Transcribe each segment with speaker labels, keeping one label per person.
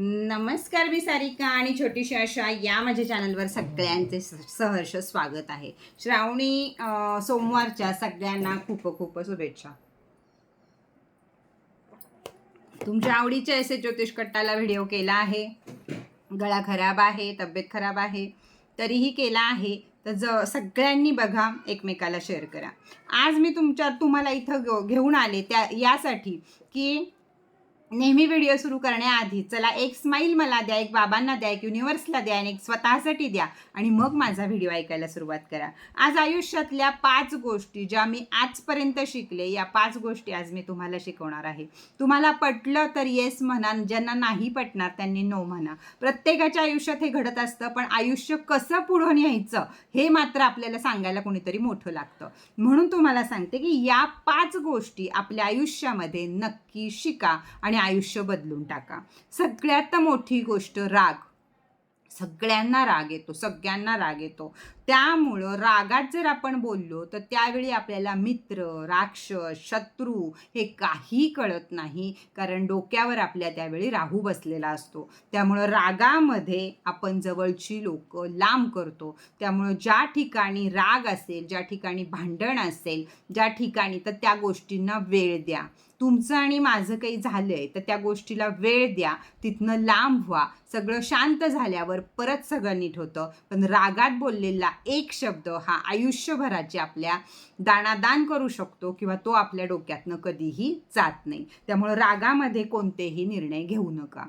Speaker 1: नमस्कार मी सारिका आणि छोटीशी आशा या माझ्या चॅनलवर सगळ्यांचे सहर्ष स्वागत आहे. श्रावणी सोमवारच्या सगळ्यांना खूप खूप शुभेच्छा. तुमच्या आवडीच्या एस ए ज्योतिष कट्टाला व्हिडिओ केला आहे. गळा खराब आहे तब्येत खराब आहे तरीही केला आहे. तर ज सगळ्यांनी बघा एकमेकाला शेअर करा. आज मी तुमच्या तुम्हाला इथं घेऊन आले त्या यासाठी की नेहमी व्हिडिओ सुरू करण्याआधी चला एक स्माईल मला द्या एक बाबांना द्या एक युनिवर्सला द्या आणि एक स्वतःसाठी द्या आणि मग माझा व्हिडिओ ऐकायला सुरुवात करा. आज आयुष्यातल्या पाच गोष्टी ज्या मी आजपर्यंत शिकले या पाच गोष्टी आज मी तुम्हाला शिकवणार आहे. तुम्हाला पटलं तर येस म्हणा ज्यांना नाही पटणार त्यांनी नो म्हणा. प्रत्येकाच्या आयुष्यात हे घडत असतं पण आयुष्य कसं पुढं न्यायचं हे मात्र आपल्याला सांगायला कोणीतरी मोठं लागतं. म्हणून तुम्हाला सांगते की या पाच गोष्टी आपल्या आयुष्यामध्ये नक्की शिका आणि आयुष्य बदलून टाका. सगळ्यात मोठी गोष्ट राग. सगळ्यांना राग येतो सगळ्यांना राग येतो. त्यामुळं रागात जर आपण बोललो तर त्यावेळी आपल्याला मित्र राक्षस शत्रू हे काही कळत नाही कारण डोक्यावर आपल्या त्यावेळी राहू बसलेला असतो. त्यामुळं रागामध्ये आपण जवळची लोक लांब करतो. त्यामुळं ज्या ठिकाणी राग असेल ज्या ठिकाणी भांडण असेल ज्या ठिकाणी तर त्या गोष्टींना वेळ द्या. तुमचं आणि माझं काही झालं आहे तर त्या गोष्टीला वेळ द्या. तिथनं लांब व्हा. सगळं शांत झाल्यावर परत सगळं नीट होतं. पण रागात बोललेला एक शब्द हा आयुष्यभराची आपल्या दानादान करू शकतो किंवा तो आपल्या डोक्यातनं कधीही जात नाही. त्यामुळं रागामध्ये कोणतेही निर्णय घेऊ नका.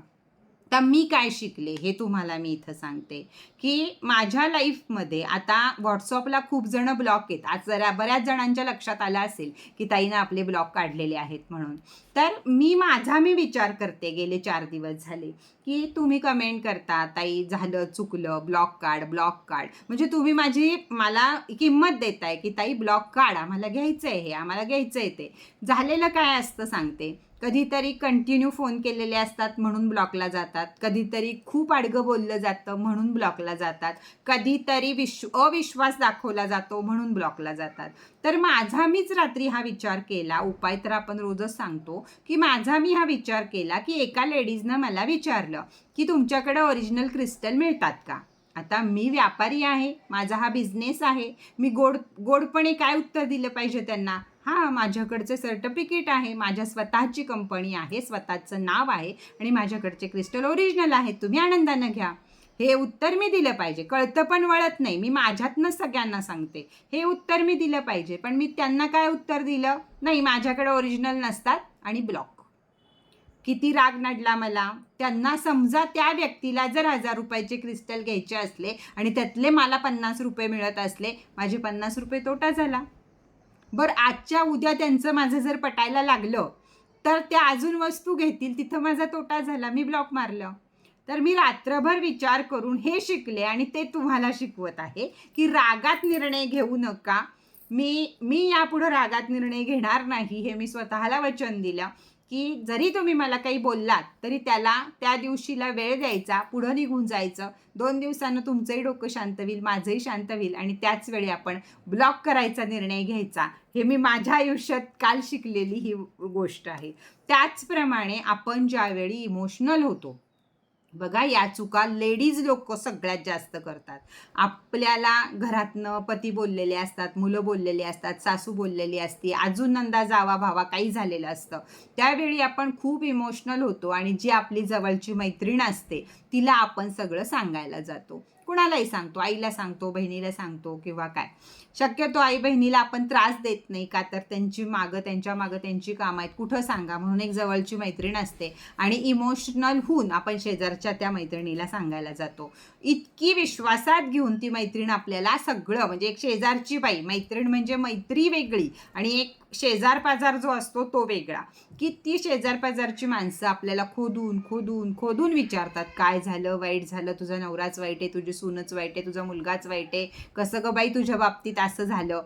Speaker 1: तर मी काय शिकले हे तुम्हाला मी इथं सांगते की माझ्या लाईफमध्ये आता व्हॉट्सअपला खूप जणं ब्लॉक आहेत. आज जरा बऱ्याच जणांच्या लक्षात आलं असेल की ताईनं आपले ब्लॉक काढलेले आहेत म्हणून. तर मी माझा मी विचार करते गेले चार दिवस झाले. की तुम्ही कमेंट करता ताई झालं चुकलं ब्लॉक काढ ब्लॉक काढ. म्हणजे तुम्ही माझी मला किंमत देताय की ताई ब्लॉक काढ आम्हाला घ्यायचं आहे हे आम्हाला घ्यायचं आहे ते. झालेलं काय असतं सांगते. कधीतरी कंटिन्यू फोन केलेले असतात म्हणून ब्लॉकला जातात. कधीतरी खूप आडगं बोललं जातं म्हणून ब्लॉकला जातात. कधीतरी विश्व अविश्वास दाखवला जातो म्हणून ब्लॉकला जातात. तर माझा मीच रात्री हा विचार केला. उपाय तर आपण रोजच सांगतो की माझा मी हा विचार केला की एका लेडीजनं मला विचारलं. की तुमच्याकडे ओरिजिनल क्रिस्टल मिळतात का? आता मी व्यापारी आहे माझा हा बिझनेस आहे. मी गोड गोडपणे काय उत्तर दिलं पाहिजे त्यांना? हां माझ्याकडचं सर्टिफिकेट आहे माझ्या स्वतःची कंपनी आहे स्वतःचं नाव आहे आणि माझ्याकडचे क्रिस्टल ओरिजिनल आहेत. तुम्ही आनंदानं घ्या. हे उत्तर मी दिलं पाहिजे. कळतं पण वळत नाही. मी माझ्यातनं सगळ्यांना सांगते. हे उत्तर मी दिलं पाहिजे. पण मी त्यांना काय उत्तर दिलं? नाही माझ्याकडे ओरिजिनल नसतात आणि ब्लॉक किती राग नडला मला. त्यांना समजा त्या व्यक्तीला जर हजार रुपयाचे क्रिस्टल घ्यायचे असले आणि त्यातले मला पन्नास रुपये मिळत असले माझे पन्नास रुपये तोटा झाला. बरं आजच्या उद्या त्यांचं माझं जर पटायला लागलं तर त्या अजून वस्तू घेतील तिथं माझा तोटा झाला. मी ब्लॉक मारलं. तर मी रात्रभर विचार करून हे शिकले आणि ते तुम्हाला शिकवत आहे की रागात निर्णय घेऊ नका. मी मी यापुढं रागात निर्णय घेणार नाही हे मी स्वतःला वचन दिलं. की जरी तुम्ही मला काही बोललात तरी त्याला त्या दिवशीला वेळ द्यायचा पुढं निघून जायचं. दोन दिवसानं तुमचंही डोकं शांत होईल माझंही शांत होईल आणि त्याच वेळी आपण ब्लॉक करायचा निर्णय घ्यायचा. हे मी माझ्या आयुष्यात काल शिकलेली ही गोष्ट आहे. त्याचप्रमाणे आपण ज्यावेळी इमोशनल होतो बघा या चुका लेडीज लोक सगळ्यात जास्त करतात. आपल्याला घरातनं पती बोललेले असतात मुलं बोललेली असतात सासू बोललेली असते अजून नंदा जावा भावा काही झालेलं असतं. त्यावेळी आपण खूप इमोशनल होतो आणि जी आपली जवळची मैत्रीण असते तिला आपण सगळं सांगायला जातो. कुणालाही सांगतो आईला सांगतो बहिणीला सांगतो किंवा काय. शक्यतो आई बहिणीला आपण त्रास देत नाही का? तर त्यांची मागं त्यांच्या मागं त्यांची कामं आहेत. कुठं सांगा? म्हणून एक जवळची मैत्रीण असते आणि इमोशनल होऊन आपण शेजारच्या त्या मैत्रिणीला सांगायला जातो. इतकी विश्वासात घेऊन ती मैत्रीण आपल्याला सगळं म्हणजे एक शेजारची बाई मैत्रीण म्हणजे मैत्री वेगळी आणि एक शेजार पाजार जो असतो तो वेगळा. की ती शेजार पाजारची माणसं आपल्याला खोदून खोदून खोदून विचारतात काय झालं? वाईट झालं? तुझा नवराच वाईट आहे तुझी सूनच वाईट आहे तुझा मुलगाच वाईट आहे कसं ग बाई तुझ्या बाबतीत असं झालं?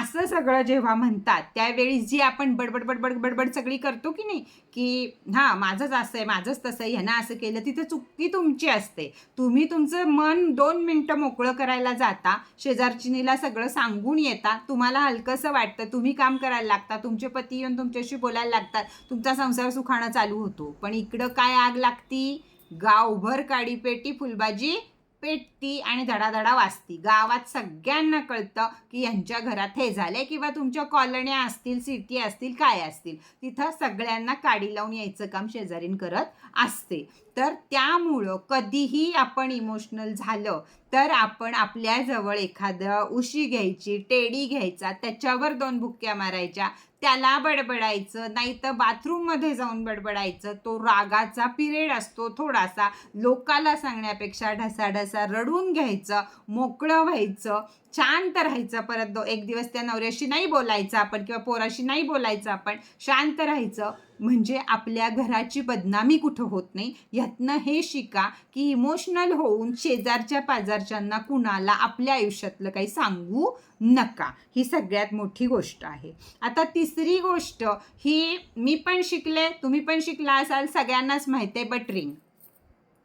Speaker 1: असं सगळं जेव्हा म्हणतात त्यावेळी जी आपण बडबड बडबड बडबड सगळी करतो की नाही की हां माझंच असं आहे माझंच तसं आहे ह्यानं असं केलं तिथं चुकी तुमची असते. तुम्ही तुमचं मन दोन मिनटं मोकळं करायला जाता शेजारचिनीला सगळं सांगून येता तुम्हाला हलकंसं वाटतं तुम्ही काम करायला लागता तुमचे पती येऊन तुमच्याशी बोलायला लागतात तुमचा संसार सुखाणं चालू होतो. पण इकडं काय आग लागती? गावभर काडीपेटी फुलबाजी पेटती आणि धडाधडा वाजती. गावात सगळ्यांना कळतं की यांच्या घरात हे झाले किंवा तुमच्या कॉलन्या असतील सिटी असतील काय असतील. तिथं सगळ्यांना काडी लावून यायचं काम शेजारीन करत असते. तर त्यामुळं कधीही आपण इमोशनल झालं तर आपण आपल्याजवळ एखादं उशी घ्यायची टेडी घ्यायचा त्याच्यावर दोन भुक्क्या मारायच्या त्याला बडबडायचं नाही तर बाथरूममध्ये जाऊन बडबडायचं तो रागाचा पिरियड असतो थोडासा लोकाला सांगण्यापेक्षा ढसाढसा रडून घ्यायचं मोकळं व्हायचं शांत राहायचं परत दो एक दिवस त्या नवऱ्याशी नाही बोलायचं आपण किंवा पोराशी नाही बोलायचं आपण शांत राहायचं. म्हणजे आपल्या घराची बदनामी कुठं होत नाही ह्यातनं हे शिका की इमोशनल होऊन शेजारच्या पाजारच्यांना कुणाला आपल्या आयुष्यातलं काही सांगू नका. ही सगळ्यात मोठी गोष्ट आहे. आता तिसरी गोष्ट ही मी पण शिकले तुम्ही पण शिकला असाल सगळ्यांनाच माहिती आहे बटरिंग.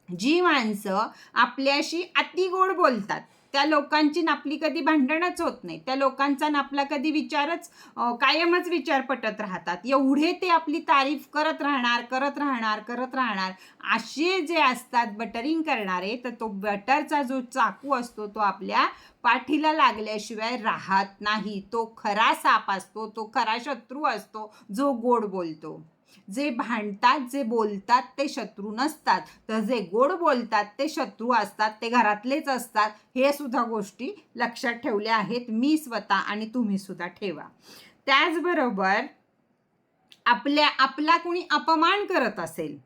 Speaker 1: जी माणसं आपल्याशी अतिगोड बोलतात त्या लोकांची नापली कधी भांडणच होत नाही. त्या लोकांचा नापला कधी विचारच कायमच विचार पटत राहतात. एवढे ते आपली तारीफ करत राहणार करत राहणार करत राहणार. असे जे असतात बटरिंग करणारे तर तो बटरचा जो चाकू असतो तो आपल्या पाठीला लागल्याशिवाय राहत नाही. तो खरा साप असतो तो खरा शत्रू असतो जो गोड बोलतो. जे भांडतात जे बोलतात ते शत्रू नसतात. तर जे गोड बोलतात ते शत्रू असतात ते घरातलेच असतात. हे सुद्धा गोष्टी लक्षात ठेवल्या आहेत. मी स्वतः आणि तुम्ही सुद्धा ठेवा. त्याचबरोबर आपल्या आपला कुणी अपमान करत असेल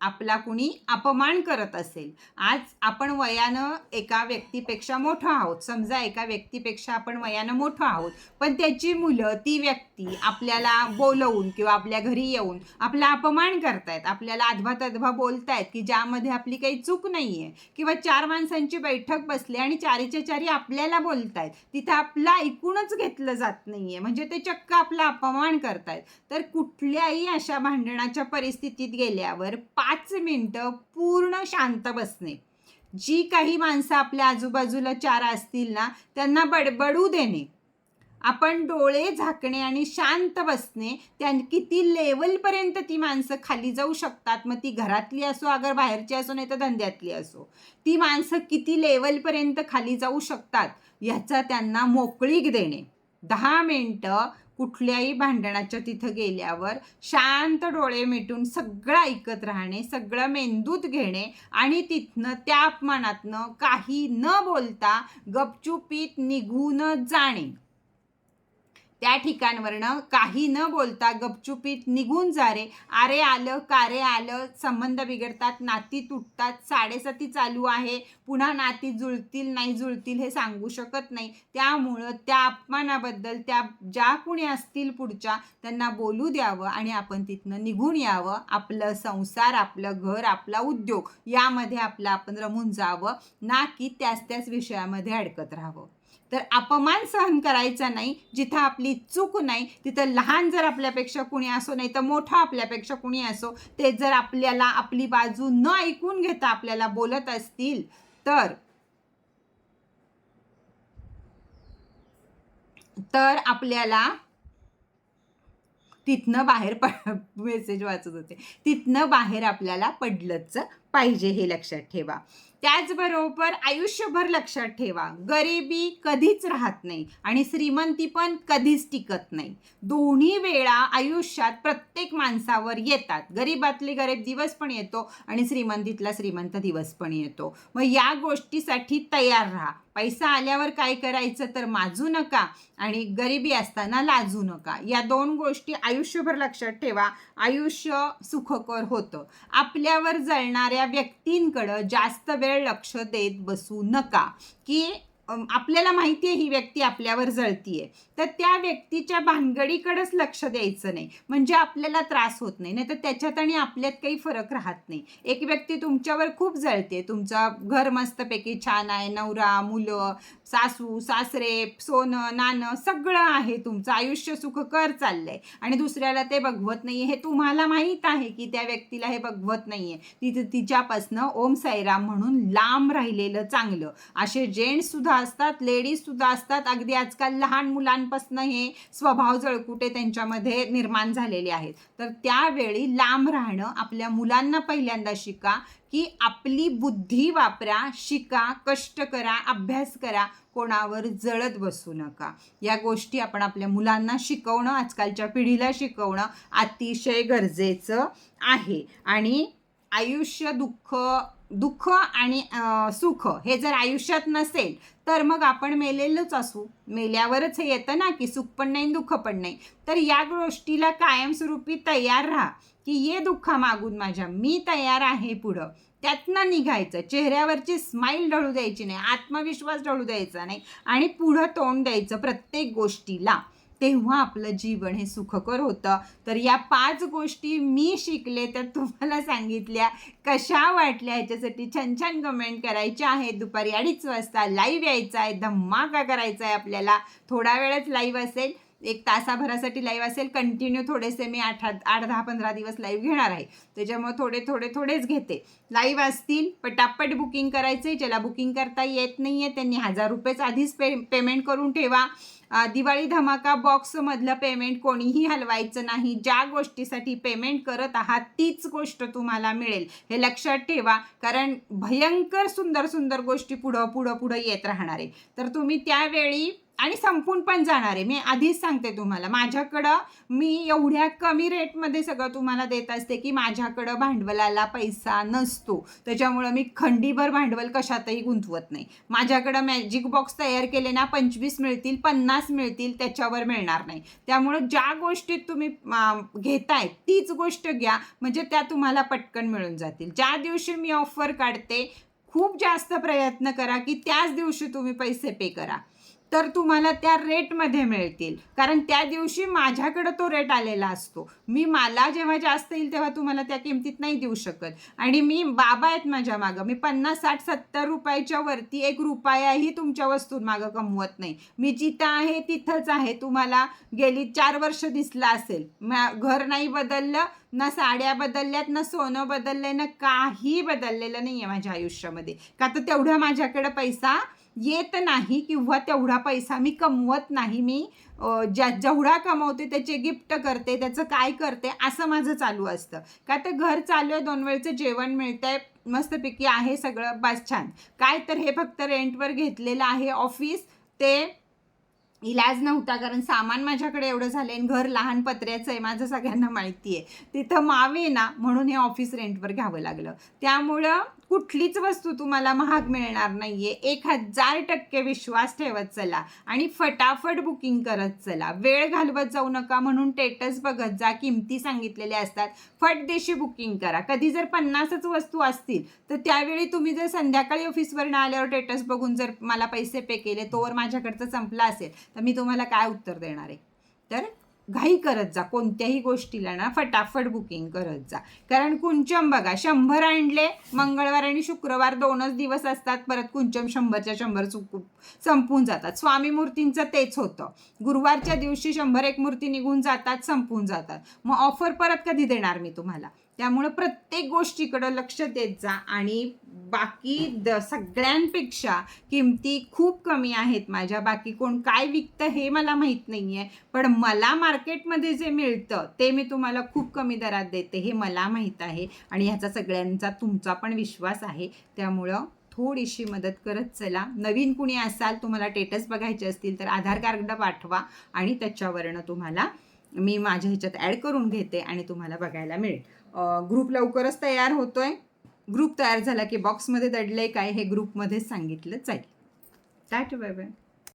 Speaker 1: आपला कुणी अपमान करत असेल. आज आपण वयानं एका व्यक्तीपेक्षा मोठं आहोत. समजा एका व्यक्तीपेक्षा आपण वयानं मोठं आहोत. पण त्याची मुलं ती व्यक्ती आपल्याला बोलवून किंवा आपल्या घरी येऊन आपला अपमान करतायत. आपल्याला अधवा तधवा बोलतायत की ज्यामध्ये आपली काही चूक नाही आहे किंवा चार माणसांची बैठक बसली आणि चारीच्या चारी आपल्याला बोलतायत. तिथं आपलं ऐकूनच घेतलं जात नाही आहे म्हणजे ते चक्क आपला अपमान करतायत. तर कुठल्याही अशा भांडणाच्या परिस्थितीत गेल्यावर पाच पाच मिनटं पूर्ण शांत बसणे. जी काही माणसं आपल्या आजूबाजूला चार असतील ना त्यांना बडबडू देणे. आपण डोळे झाकणे आणि शांत बसणे त्या किती लेवलपर्यंत ती माणसं खाली जाऊ शकतात? मग ती घरातली असो अगर बाहेरची असो नाही तर धंद्यातली असो. ती माणसं किती लेवलपर्यंत खाली जाऊ शकतात? ह्याचा त्यांना मोकळीक देणे. दहा मिनटं कुठल्याही भांडणाच्या तिथं गेल्यावर शांत डोळे मिटून सगळं ऐकत राहणे सगळं मेंदूत घेणे आणि तिथनं त्या अपमानातनं काही न बोलता गपचुपीत निघून जाणे. त्या ठिकाणवरनं काही न बोलता गपचुपीत निघून जा रे. आरे आलं कारे आलं संबंध बिघडतात नाती तुटतात साडेसाती चालू आहे. पुन्हा नाती जुळतील नाही जुळतील हे सांगू शकत नाही. त्यामुळं त्या अपमानाबद्दल त्या ज्या कुणी असतील पुढच्या त्यांना बोलू द्यावं आणि आपण तिथनं निघून यावं. आपलं संसार आपलं घर आपला उद्योग यामध्ये आपलं आपण रमून जावं. ना की त्याच त्याच विषयामध्ये अडकत राहावं. तर अपमान सहन करायचा नाही. जिथं आपली चूक नाही तिथं लहान जर आपल्यापेक्षा कुणी असो नाही तर मोठा आपल्यापेक्षा कुणी असो ते जर आपल्याला आपली बाजू न ऐकून घेता आपल्याला बोलत असतील तर तर आपल्याला तिथनं बाहेर पड मेसेज वाचत होते. तिथनं बाहेर आपल्याला पडलंच पाहिजे हे लक्षात ठेवा. त्याचबरोबर आयुष्यभर लक्षात ठेवा गरिबी कधीच राहत नाही आणि श्रीमंती पण कधीच टिकत नाही. दोन्ही वेळा आयुष्यात प्रत्येक माणसावर येतात. गरीबातले गरीब दिवस पण येतो आणि श्रीमंतीतला श्रीमंत दिवस पण येतो. मग या गोष्टीसाठी तयार राहा. पैसा आल्यावर काय करायचं तर माजू नका आणि गरिबी असताना लाजू नका. या दोन गोष्टी आयुष्यभर लक्षात ठेवा. आयुष्य सुखकर होतं. आपल्यावर करणाऱ्या व्यक्तींकडं जास्त वेळ लक्ष देत बसू नका. की आपल्याला माहिती आहे ही व्यक्ती आपल्यावर जळतीये. तर त्या व्यक्तीच्या भानगडीकडेच लक्ष द्यायचं नाही. म्हणजे आपल्याला त्रास होत नाही. नाही तर त्याच्यात आणि आपल्यात काही फरक राहत नाही. एक व्यक्ती तुमच्यावर खूप जळते. तुमचं घर मस्तपैकी छान आहे नवरा मुलं सासू सासरे सोनं नाणं सगळं आहे तुमचं. आयुष्य सुखकर चाललंय. आणि दुसऱ्याला ते बघवत नाही हे तुम्हाला माहीत आहे की त्या व्यक्तीला हे बघवत नाही आहे तिथं तिच्यापासनं ओम साईराम म्हणून लांब राहिलेलं चांगलं. असे जेंट्स सुद्धा असतात लेडीजसुद्धा असतात. अगदी आजकाल लहान मुलांपासून हे स्वभाव जळकुटे त्यांच्यामध्ये निर्माण झालेले आहेत. तर त्यावेळी लांब राहणं आपल्या मुलांना पहिल्यांदा शिका. की आपली बुद्धी वापरा शिका कष्ट करा अभ्यास करा कोणावर जळत बसू नका. या गोष्टी आपण आपल्या मुलांना शिकवणं आजकालच्या पिढीला शिकवणं अतिशय गरजेचं आहे. आणि आयुष्य दुःख दुःख आणि सुख हे जर आयुष्यात नसेल तर मग आपण मेलेलोच असू. मेल्यावरच हे येतं ना की सुख पण नाही दुःख पण नाही. तर या गोष्टीला कायमस्वरूपी तयार राहा की ये दुःखा मागून माझ्या मी तयार आहे पुढं. त्यातनं निघायचं. चेहऱ्यावरची स्माईल ढळू द्यायची नाही आत्मविश्वास ढळू द्यायचा नाही आणि पुढं तोंड द्यायचं प्रत्येक गोष्टीला. तेव्हा आपलं जीवन हे सुखकर होतं. तर या पाच गोष्टी मी शिकले तर तुम्हाला सांगितल्या. कशा वाटल्या ह्याच्यासाठी छान छान कमेंट करायच्या आहेत. दुपारी अडीच वाजता लाईव्ह यायचा आहे. धमाका करायचा आहे आपल्याला. थोडा वेळच लाईव्ह असेल. एक तासाभरासाठी लाईव्ह असेल. कंटिन्यू थोडेसे मी आठ आठ दहा पंधरा दिवस लाईव्ह घेणार आहे. त्याच्यामुळे थोडे थोडे थोडेच घेते. लाईव्ह असतील पटापट बुकिंग करायचे ज्याला बुकिंग करता येत नाही आहे त्यांनी हजार रुपयेच आधीच पे पेमेंट करून ठेवा. दिवाळी धमाका बॉक्समधलं पेमेंट कोणीही हलवायचं नाही. ज्या गोष्टीसाठी पेमेंट करत आहात तीच गोष्ट तुम्हाला मिळेल. हे लक्षात ठेवा कारण भयंकर सुंदर सुंदर गोष्टी पुढं पुढं पुढं येत राहणार आहे तर तुम्ही त्यावेळी आणि संपून पण जाणार आहे. मी आधीच सांगते तुम्हाला. माझ्याकडं मी एवढ्या कमी रेटमध्ये सगळं तुम्हाला देत असते की माझ्याकडं भांडवलाला पैसा नसतो. त्याच्यामुळं मी खंडीभर भांडवल कशातही गुंतवत नाही. माझ्याकडं मॅजिक बॉक्स तयार केले ना पंचवीस मिळतील पन्नास मिळतील त्याच्यावर मिळणार नाही. त्यामुळं ज्या गोष्टीत तुम्ही घेताय तीच गोष्ट घ्या. म्हणजे त्या तुम्हाला पटकन मिळून जातील. ज्या दिवशी मी ऑफर काढते खूप जास्त प्रयत्न करा की त्याच दिवशी तुम्ही पैसे पे करा. तर तुम्हाला त्या रेटमध्ये मिळतील. कारण त्या दिवशी माझ्याकडं तो रेट आलेला असतो. मी मला जेव्हा जास्त येईल तेव्हा तुम्हाला त्या किमतीत नाही देऊ शकत. आणि मी बाबा आहेत माझ्या मागं. मी पन्नास साठ सत्तर रुपयाच्या वरती एक रुपयाही तुमच्या वस्तूंमागं कमवत नाही. मी जिथं आहे तिथंच आहे. तुम्हाला गेली चार वर्ष दिसलं असेल. घर नाही बदललं ना साड्या बदलल्यात ना सोनं बदललंय ना काही बदललेलं नाही आहे माझ्या आयुष्यामध्ये. का तर तेवढा माझ्याकडं पैसा येत नाही किंवा तेवढा पैसा मी कमवत नाही. मी ज्या जेवढा कमवते त्याचे गिफ्ट करते त्याचं काय करते असं माझं चालू असतं. का तर घर चालू आहे दोन वेळचं जेवण मिळतंय मस्तपैकी आहे सगळं बस छान. काय तर हे फक्त रेंटवर घेतलेलं आहे ऑफिस ते इलाज नव्हता कारण सामान माझ्याकडे एवढं झालं आणि घर लहान पत्र्याचं आहे माझं सगळ्यांना माहिती आहे. तिथं मावे ना म्हणून हे ऑफिस रेंटवर घ्यावं लागलं. त्यामुळं कुठलीच वस्तू तुम्हाला महाग मिळणार नाही आहे एक हजार टक्के विश्वास ठेवत चला आणि फटाफट बुकिंग करत चला. वेळ घालवत जाऊ नका म्हणून टेटस बघत जा. किमती सांगितलेल्या असतात. फटदेशी बुकिंग करा. कधी जर पन्नासच वस्तू असतील तर त्यावेळी तुम्ही जर संध्याकाळी ऑफिसवर आल्यावर टेटस बघून जर मला पैसे पे केले तोवर माझ्याकडचं संपला असेल तर मी तुम्हाला काय उत्तर देणार आहे? तर घाई करत जा कोणत्याही गोष्टीला ना फटाफट बुकिंग करत जा. कारण कुंचम बघा शंभर आणले मंगळवार आणि शुक्रवार दोनच दिवस असतात परत कुंचम शंभरच्या शंभर चुकून संपून जातात. स्वामी मूर्तींचं तेच होतं. गुरुवारच्या दिवशी शंभर एक मूर्ती निघून जातात संपून जातात. मग ऑफर परत कधी देणार मी तुम्हाला? त्यामुळं प्रत्येक गोष्टीकडं लक्ष देत जा आणि बाकी द सगळ्यांपेक्षा किमती खूप कमी आहेत माझ्या. बाकी कोण काय विकतं हे मला माहीत नाही आहे पण मला मार्केटमध्ये जे मिळतं ते मी तुम्हाला खूप कमी दरात देते हे मला माहीत आहे. आणि ह्याचा सगळ्यांचा तुमचा पण विश्वास आहे. त्यामुळं थोडीशी मदत करत चला. नवीन कुणी असाल तुम्हाला टेटस बघायचे असतील तर आधार कार्ड पाठवा आणि त्याच्यावरनं तुम्हाला मी माझ्या ह्याच्यात ॲड करून घेते आणि तुम्हाला बघायला मिळेल. ग्रुप लवकरच तयार होतोय. ग्रुप तयार झाला की बॉक्समध्ये दडलंय काय हे ग्रुपमध्येच सांगितलं जाईल टाटा बाय बाय